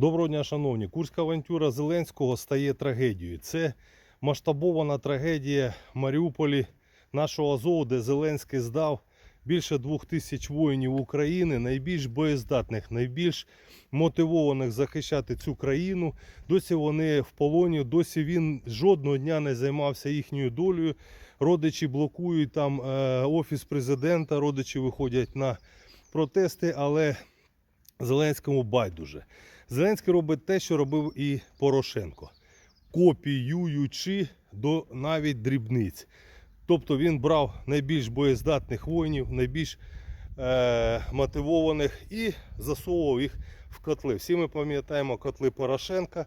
Доброго дня, шановні. Курська авантюра Зеленського стає трагедією. Це масштабована трагедія в Маріуполі нашого Азову, де Зеленський здав більше двох тисяч воїнів України, найбільш боєздатних, найбільш мотивованих захищати цю країну. Досі вони в полоні, досі він жодного дня не займався їхньою долею. Родичі блокують там е, офіс президента, родичі виходять на протести, але Зеленському байдуже. Зеленський робить те, що робив і Порошенко, копіюючи до навіть дрібниць. Тобто він брав найбільш боєздатних воїнів, найбільш е, мотивованих і засовував їх в котли. Всі ми пам'ятаємо котли Порошенка.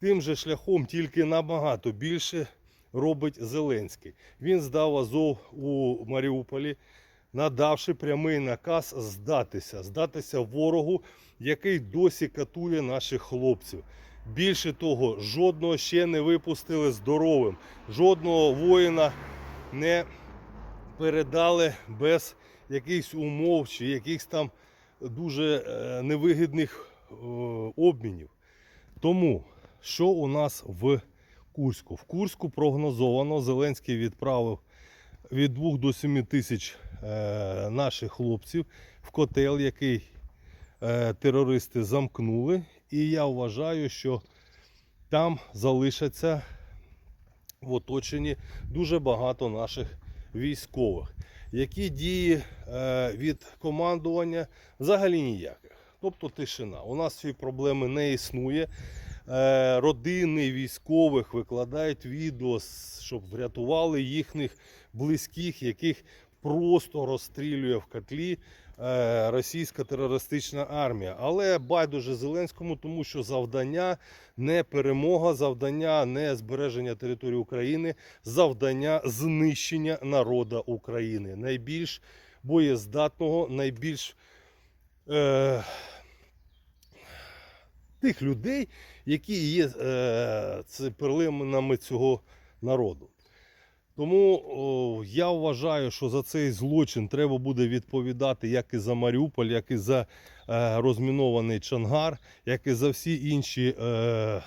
Тим же шляхом тільки набагато більше робить Зеленський. Він здав Азов у Маріуполі, надавши прямий наказ здатися, здатися ворогу, який досі катує наших хлопців. Більше того, жодного ще не випустили здоровим, жодного воїна не передали без якихось умов чи якихось там дуже е, невигідних е, обмінів. Тому що у нас в Курську? В Курську прогнозовано Зеленський відправив від 2 до 7 тисяч е, наших хлопців в котел, який е, терористи замкнули. І я вважаю, що там залишаться в оточенні дуже багато наших військових. Які дії е, від командування взагалі ніяких. Тобто тишина. У нас цієї проблеми не існує. Е, родини військових викладають відео, щоб врятували їхніх близьких, яких просто розстрілює в котлі е, російська терористична армія. Але байдуже Зеленському, тому що завдання не перемога, завдання не збереження території України, завдання знищення народу України. Найбільш боєздатного, найбільш е, тих людей, які є е, перлинами цього народу. Тому о, я вважаю, що за цей злочин треба буде відповідати як і за Маріуполь, як і за е, розмінований Чангар, як і за всі інші е,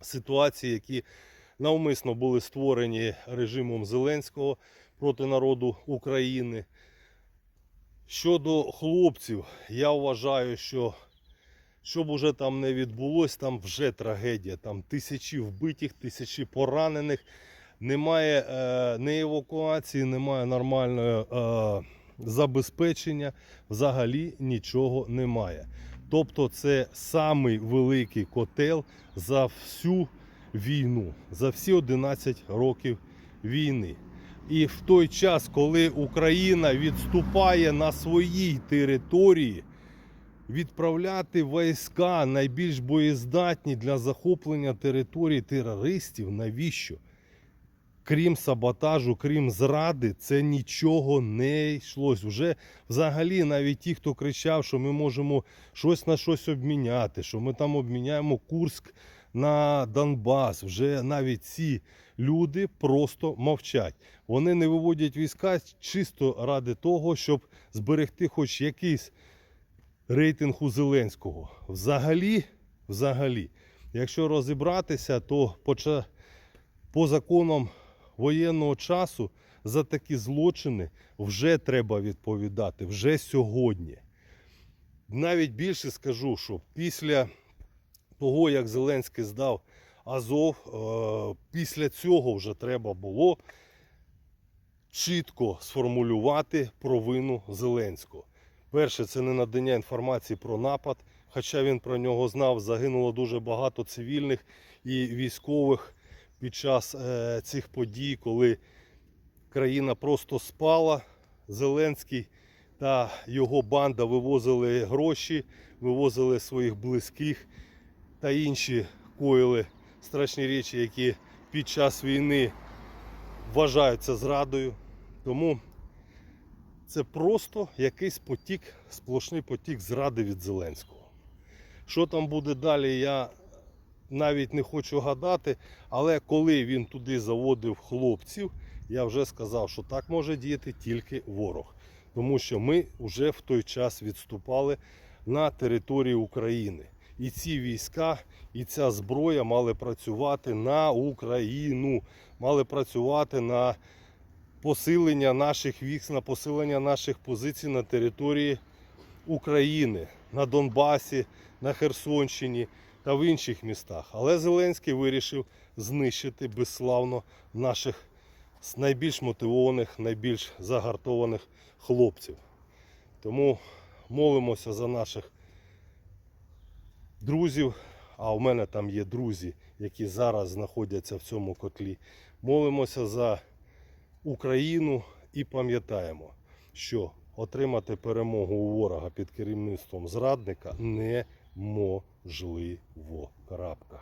ситуації, які навмисно були створені режимом Зеленського проти народу України. Щодо хлопців, я вважаю, що щоб уже там не відбулось, там вже трагедія. Там тисячі вбитих, тисячі поранених. Немає е, ні евакуації, немає нормального е, забезпечення. Взагалі нічого немає. Тобто це самий великий котел за всю війну, за всі 11 років війни. І в той час, коли Україна відступає на своїй території, відправляти війська найбільш боєздатні для захоплення території терористів, навіщо? Крім саботажу, крім зради, це нічого не йшлось. Вже взагалі навіть ті, хто кричав, що ми можемо щось на щось обміняти, що ми там обміняємо Курськ на Донбас. Вже навіть ці люди просто мовчать. Вони не виводять війська чисто ради того, щоб зберегти хоч якийсь рейтинг у Зеленського. Взагалі, взагалі, якщо розібратися, то поча- по законам воєнного часу за такі злочини вже треба відповідати, вже сьогодні. Навіть більше скажу, що після того, як Зеленський здав Азов, е, після цього вже треба було чітко сформулювати провину Зеленського. Перше, це не надання інформації про напад, хоча він про нього знав, загинуло дуже багато цивільних і військових під час е, цих подій, коли країна просто спала. Зеленський та його банда вивозили гроші, вивозили своїх близьких та інші коїли страшні речі, які під час війни вважаються зрадою. Тому це просто якийсь потік, сплошний потік зради від Зеленського. Що там буде далі, я навіть не хочу гадати, але коли він туди заводив хлопців, я вже сказав, що так може діяти тільки ворог. Тому що ми вже в той час відступали на території України. і ці війська, і ця зброя мали працювати на Україну, мали працювати на посилення наших військ, на посилення наших позицій на території України, на Донбасі, на Херсонщині та в інших містах. Але Зеленський вирішив знищити безславно наших найбільш мотивованих, найбільш загартованих хлопців. Тому молимося за наших друзів. А в мене там є друзі, які зараз знаходяться в цьому котлі. Молимося за Україну і пам'ятаємо, що отримати перемогу у ворога під керівництвом зрадника неможливо. Крапка.